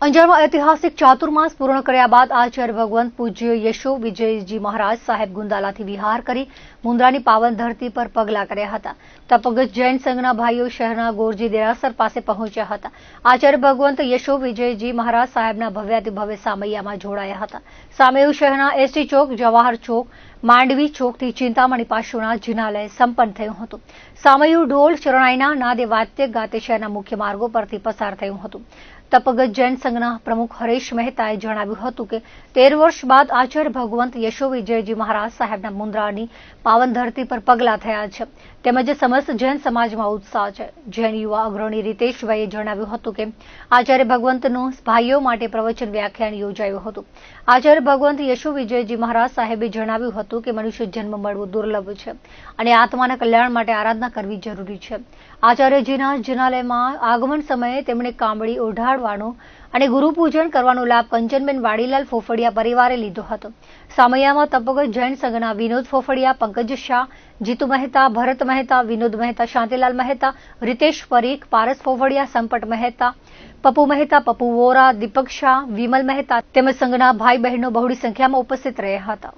અંજારમાં ઐતિહાસિક ચાતુર્માસ પૂર્ણ કર્યા બાદ આચાર્ય ભગવંત પૂજ્ય યશો વિજયજી મહારાજ સાહેબ ગુંદાલાથી વિહાર કરી મુન્દ્રાની પાવન ધરતી પર પગલા કર્યા હતા. તપગત જૈન સંઘના ભાઈઓ શહેરના ગોરજી દેરાસર પાસે પહોંચ્યા હતા. આચાર્ય ભગવંત યશો વિજયજી મહારાજ સાહેબના ભવ્યાતિભવ્ય સામૈયામાં જોડાયા હતા. સામેયુ શહેરના એસટી ચોક, જવાહર ચોક માંડવી ચોકથી ચિંતામણી પાસોના જિનાલય સંપન્ન થયું હતું. સામયુ ઢોલ શરણાઈના નાદે વાત્ય ગાતે શહેરના મુખ્ય માર્ગો પરથી પસાર થયું હતું. તપગત જૈન સંઘના પ્રમુખ હરેશ મહેતાએ જણાવ્યું હતું કે, તેર વર્ષ બાદ આચાર્ય ભગવંત યશો વિજયજી મહારાજ સાહેબના મુન્દ્રાની પાવન ધરતી પર પગલા થયા છે. તેમજ સમસ્ત જૈન સમાજમાં ઉત્સાહ છે. જૈન યુવા અગ્રણી રીતેશભાઈએ જણાવ્યું હતું કે, આચાર્ય ભગવંતનું ભાઈઓ માટે પ્રવચન વ્યાખ્યાન યોજાયું હતું. આચાર્ય ભગવંત યશો વિજયજી મહારાજ સાહેબે જણાવ્યું હતું કે મનુષ્ય જન્મ મળવો દુર્લભ છે. અને આત્માના કલ્યાણ માટે આરાધના કરવી જરૂરી છે. આચાર્યજીના જનાલયમાં આગમન સમયે તેમણે કામળી ઓઢાડવાનો અને ગુરુપૂજન કરવાનો લાભ કંચનબેન વાડીલાલ ફોફડિયા પરિવારે લીધો હતો. સામૈયામાં તપોગત જૈન સંઘના વિનોદ ફોફડિયા, પંકજ શાહ, જીતુ મહેતા, ભરત મહેતા, વિનોદ મહેતા, શાંતિલાલ મહેતા, રીતેશ પરીખ, પારસ ફોફડિયા, સંપટ મહેતા પપુ મહેતા પપુ વોરા, દીપક શાહ, વિમલ મહેતા તેમજ સંઘના ભાઈ બહેનો બહોળી સંખ્યામાં ઉપસ્થિત રહ્યા હતા.